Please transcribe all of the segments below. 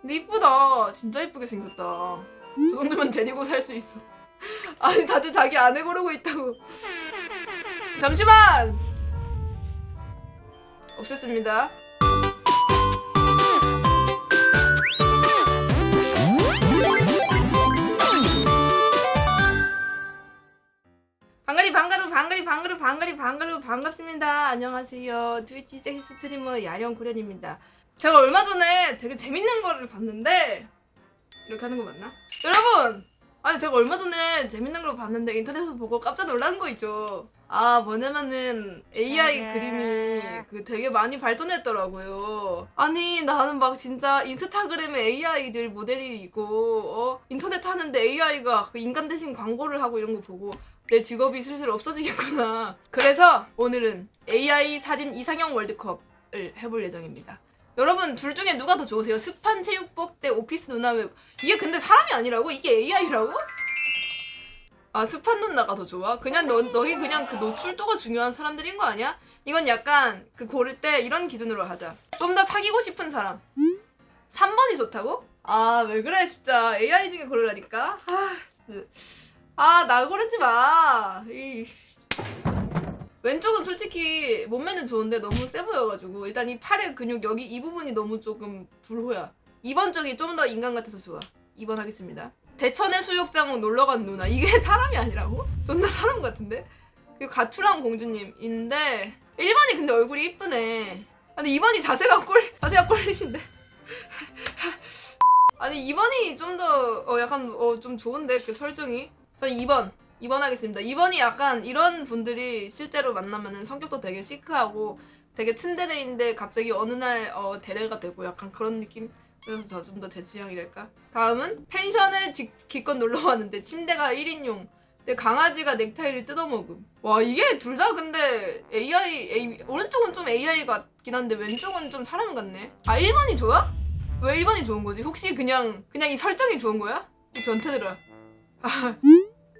근데 이쁘다. 진짜 이쁘게 생겼다. 저 정도면 데리고 살 수 있어. 아니 다들 자기 아내 고르고 있다고. 잠시만. 없앴습니다. 방가리 방가루 방가리 방가루 방가리 방가루 반갑습니다. 안녕하세요. 트위치 섹시 스트리머 야령 구련입니다. 제가 얼마 전에 되게 재밌는 거를 봤는데 이렇게 하는 거 맞나? 여러분! 아니 제가 얼마 전에 재밌는 걸 봤는데 인터넷에서 보고 깜짝 놀란 거 있죠. 아 뭐냐면은 AI 네. 그림이 그 되게 많이 발전했더라고요. 아니 나는 막 진짜 인스타그램에 AI들 모델이 있고 어 인터넷 하는데 AI가 그 인간 대신 광고를 하고 이런 거 보고 내 직업이 슬슬 없어지겠구나. 그래서 오늘은 AI 사진 이상형 월드컵을 해볼 예정입니다. 여러분 둘 중에 누가 더 좋으세요? 스판 체육복 대 오피스 누나 웹 이게 근데 사람이 아니라고? 이게 AI라고? 아 스판 누나가 더 좋아? 그냥 너 너희 그냥 그 노출도가 중요한 사람들인 거 아니야? 이건 약간 그 고를 때 이런 기준으로 하자. 좀 더 사귀고 싶은 사람. 3번이 좋다고? 아 왜 그래 진짜 AI 중에 고르라니까. 아, 아 나 고르지 마. 이. 왼쪽은 솔직히 몸매는 좋은데 너무 세 보여가지고 일단 이 팔의 근육 여기 이 부분이 너무 조금 불호야. 2번 쪽이 좀 더 인간 같아서 좋아. 2번 하겠습니다. 대천의 수욕장 놀러간 누나 이게 사람이 아니라고? 존나 사람 같은데? 그리고 가투랑 공주님인데 1번이 근데 얼굴이 이쁘네. 근데 2번이 자세가 꼴 자세가 꼴리신데. 아니 2번이 좀 더 어, 약간 어, 좀 좋은데 그 설정이. 전 2번. 2번 하겠습니다. 2번이 약간 이런 분들이 실제로 만나면은 성격도 되게 시크하고 되게 츤데레인데 갑자기 어느 날 어, 대레가 되고 약간 그런 느낌? 그래서 저 좀 더 제 취향이랄까? 다음은 펜션에 지, 기껏 놀러 왔는데 침대가 1인용 근데 강아지가 넥타이를 뜯어먹음 와 이게 둘 다 근데 AI, AI 오른쪽은 좀 AI 같긴 한데 왼쪽은 좀 사람 같네 아 1번이 좋아? 왜 1번이 좋은 거지? 혹시 그냥 그냥 이 설정이 좋은 거야? 이 변태들아 아,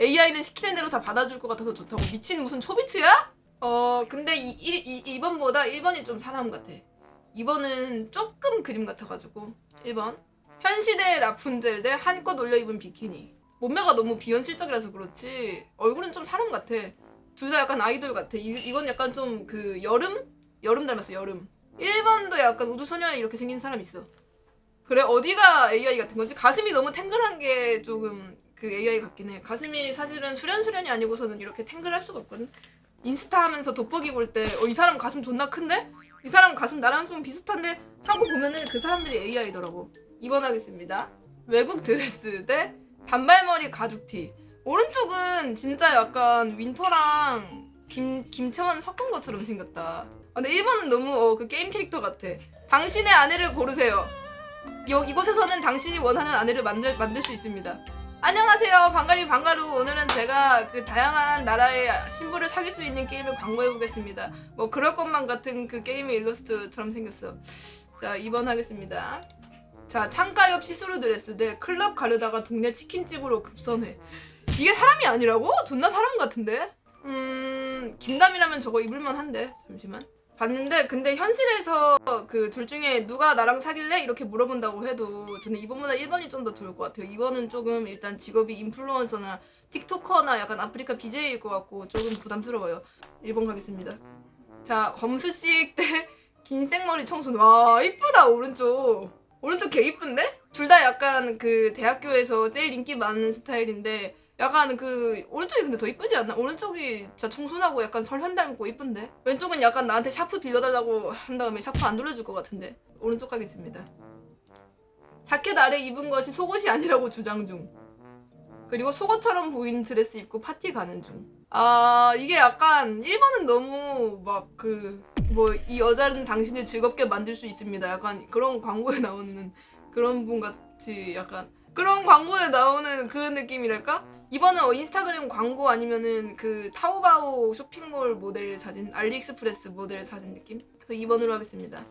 AI는 시키는 대로 다 받아줄 것 같아서 좋다고. 미친 무슨 초비츠야? 어 근데 이, 이, 이 2번보다 1번이 좀 사람 같아. 2번은 조금 그림 같아가지고. 1번. 현시대 라푼젤 대 한껏 올려 입은 비키니. 몸매가 너무 비현실적이라서 그렇지. 얼굴은 좀 사람 같아. 둘 다 약간 아이돌 같아. 이, 이건 약간 좀 그 여름? 여름 닮았어 여름. 1번도 약간 우주소년 이렇게 생긴 사람 있어. 그래 어디가 AI 같은 거지? 가슴이 너무 탱글한 게 조금 그 AI 같긴 해. 가슴이 사실은 수련 수련이 아니고서는 이렇게 탱글할 수가 없거든. 인스타 하면서 돋보기 볼 때 어 이 사람 가슴 존나 큰데? 이 사람 가슴 나랑 좀 비슷한데? 하고 보면은 그 사람들이 AI더라고. 2번 하겠습니다. 외국 드레스 대 단발머리 가죽티. 오른쪽은 진짜 약간 윈터랑 김, 김채원 섞은 것처럼 생겼다. 아, 근데 1번은 너무 어, 그 게임 캐릭터 같아. 당신의 아내를 고르세요. 여, 이곳에서는 당신이 원하는 아내를 만들, 만들 수 있습니다 안녕하세요. 방가리 방가루. 오늘은 제가 그 다양한 나라의 신부를 사귈 수 있는 게임을 광고해 보겠습니다. 뭐 그럴 것만 같은 그 게임의 일러스트처럼 생겼어. 자 2번 하겠습니다. 자 창가 옆 시스루 드레스. 대 클럽 가려다가 동네 치킨집으로 급선회. 이게 사람이 아니라고? 존나 사람 같은데? 음 김담이라면 저거 입을만 한데? 잠시만 봤는데 근데 현실에서 그 둘 중에 누가 나랑 사귈래? 이렇게 물어본다고 해도 저는 2번보다 1번이 좀 더 좋을 것 같아요. 2번은 조금 일단 직업이 인플루언서나 틱토커나 약간 아프리카 BJ일 것 같고 조금 부담스러워요. 1번 가겠습니다. 자 검수씩 대 긴 생머리 청순. 와 이쁘다 오른쪽. 오른쪽 개 이쁜데? 둘 다 약간 그 대학교에서 제일 인기 많은 스타일인데 약간 그 오른쪽이 근데 더 이쁘지 않나? 오른쪽이 진짜 청순하고 약간 설현 닮고 이쁜데? 왼쪽은 약간 나한테 샤프 빌려달라고 한 다음에 샤프 안 돌려줄 것 같은데? 오른쪽 가겠습니다. 자켓 아래 입은 것이 속옷이 아니라고 주장 중. 그리고 속옷처럼 보이는 드레스 입고 파티 가는 중 아 이게 약간 1번은 너무 막 그 뭐 이 여자는 당신을 즐겁게 만들 수 있습니다. 약간 그런 광고에 나오는 그런 분 같이 약간 그런 광고에 나오는 그 느낌이랄까? 이번은 어, 인스타그램 광고 아니면은 그 타오바오 쇼핑몰 모델 사진, 알리익스프레스 모델 사진 느낌? 그 2번으로 하겠습니다.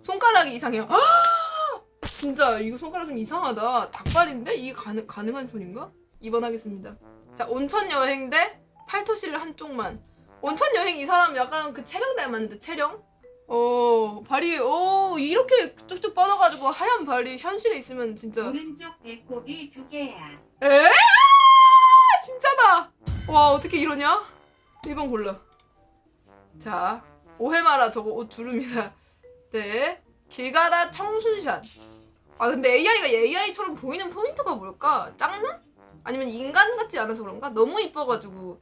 손가락이 이상해요. 진짜 이거 손가락 좀 이상하다. 닭발인데 이게 가능 가능한 소린가? 2번 하겠습니다. 자 온천 여행 대 팔토시를 한쪽만. 온천 여행 이 사람 약간 그 체령 닮았는데 체령? 어 발이 오 이렇게 쭉쭉 뻗어가지고 하얀 발이 현실에 있으면 진짜 오른쪽 배꼽이 두 개야. 에 아, 진짜다 와 어떻게 이러냐 1번 골라 자 오해마라 저거 옷 주름이다 네길 가다 청순샷 아 근데 AI가 AI처럼 보이는 포인트가 뭘까 짝눈 아니면 인간 같지 않아서 그런가 너무 이뻐가지고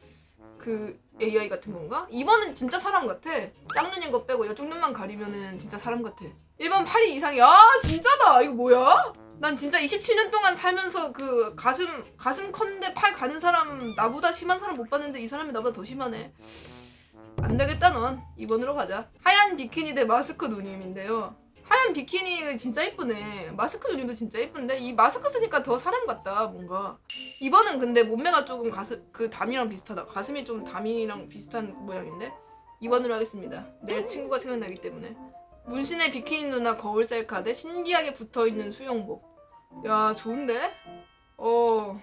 그 AI 같은 건가? 2번은 진짜 사람 같아. 짝눈인 거 빼고 이쪽 눈만 가리면은 진짜 사람 같아. 1번 팔이 이상해. 아 진짜다. 이거 뭐야? 난 진짜 27년 동안 살면서 그 가슴 가슴 컸는데 팔 가는 사람 나보다 심한 사람 못 봤는데 이 사람이 나보다 더 심하네. 안 되겠다 넌. 2번으로 가자. 하얀 비키니 대 마스크 누님인데요. 하얀 비키니 진짜 이쁘네. 마스크 누님도 진짜 이쁜데 이 마스크 쓰니까 더 사람 같다 뭔가. 이번은 근데 몸매가 조금 가슴 그 담이랑 비슷하다. 가슴이 좀 담이랑 비슷한 모양인데 이번으로 하겠습니다. 내 친구가 생각나기 때문에. 문신의 비키니 누나 거울 셀카 대 신기하게 붙어 있는 수영복. 야 좋은데? 어.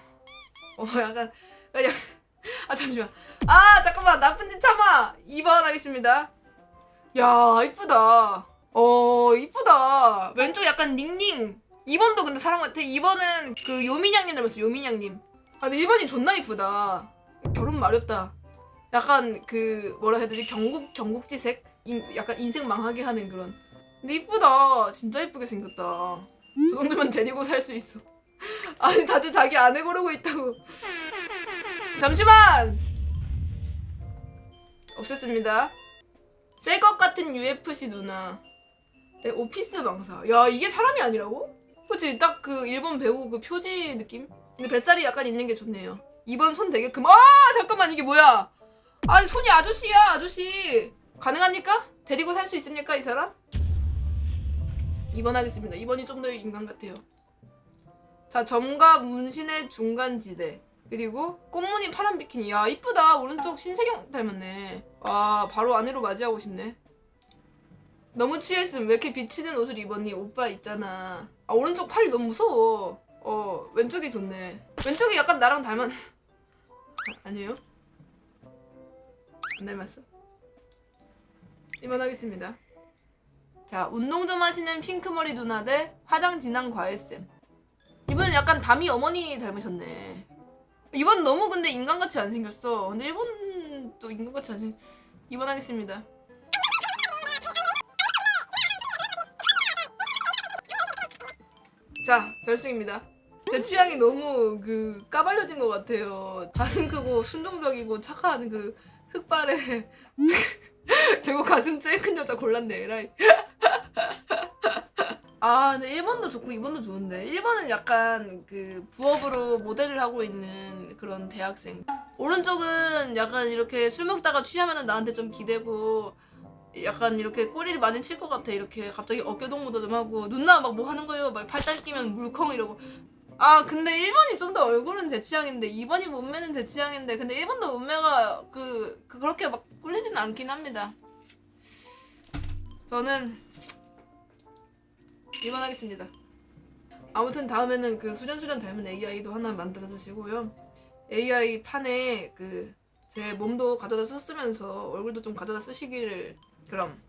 어 약간 야, 아 잠시만. 아 잠깐만 나쁜 짓 참아. 2번 하겠습니다. 야 이쁘다. 어 이쁘다. 왼쪽 약간 닝닝. 2번도 근데 사람 같아. 2번은 그 요민양님 닮았어. 요민양님. 아 근데 1번이 존나 이쁘다. 결혼 마렵다. 약간 그 뭐라 해야 되지? 경국 경국지색? 인, 약간 인생 망하게 하는 그런. 근데 이쁘다. 진짜 이쁘게 생겼다. 저 정도면 데리고 살 수 있어. 아니 다들 자기 아내 고르고 있다고. 잠시만. 없앴습니다. 새 것 같은 UFC 누나. 네, 오피스 망사. 야 이게 사람이 아니라고? 그치 딱 그 일본 배우 그 표지 느낌? 근데 뱃살이 약간 있는 게 좋네요. 이번 손 되게 금. 아 잠깐만 이게 뭐야? 아니 손이 아저씨야 아저씨. 가능합니까? 데리고 살 수 있습니까 이 사람? 2번 하겠습니다. 2번이 좀 더 인간 같아요. 자 점과 문신의 중간 지대. 그리고 꽃무늬 파란 비키니. 야 이쁘다. 오른쪽 신세경 닮았네. 와 바로 아내로 맞이하고 싶네. 너무 취했음. 왜 이렇게 비치는 옷을 입었니? 오빠 있잖아. 아 오른쪽 팔 너무 무서워. 어 왼쪽이 좋네. 왼쪽이 약간 나랑 닮았. 아, 아니에요? 안 닮았어? 이번 하겠습니다. 자 운동 좀 하시는 핑크머리 누나 대 화장 진한 과외쌤. 이번엔 약간 담이 어머니 닮으셨네. 이번 너무 근데 인간같이 안 생겼어. 근데 일본도 인간같이 안 생. 이번 하겠습니다. 자 결승입니다. 제 취향이 너무 그 까발려진 것 같아요. 가슴 크고 순종적이고 착한 그 흑발에 결국 가슴 제일 큰 여자 골랐네 에라이. 아 근데 1번도 좋고 2번도 좋은데. 1번은 약간 그 부업으로 모델을 하고 있는 그런 대학생. 오른쪽은 약간 이렇게 술 먹다가 취하면 나한테 좀 기대고 약간 이렇게 꼬리를 많이 칠 것 같아. 이렇게 갑자기 어깨 동무도 좀 하고 누나 막 뭐 하는 거예요? 막 팔짱 끼면 물컹 이러고. 아 근데 1번이 좀 더 얼굴은 제 취향인데 2번이 몸매는 제 취향인데 근데 1번도 몸매가 그, 그 그렇게 막 꿀리지는 않긴 합니다 저는 2번 하겠습니다. 아무튼 다음에는 그 수련수련 닮은 AI도 하나 만들어 주시고요. AI 판에 그 제 몸도 가져다 썼으면서 얼굴도 좀 가져다 쓰시기를 그럼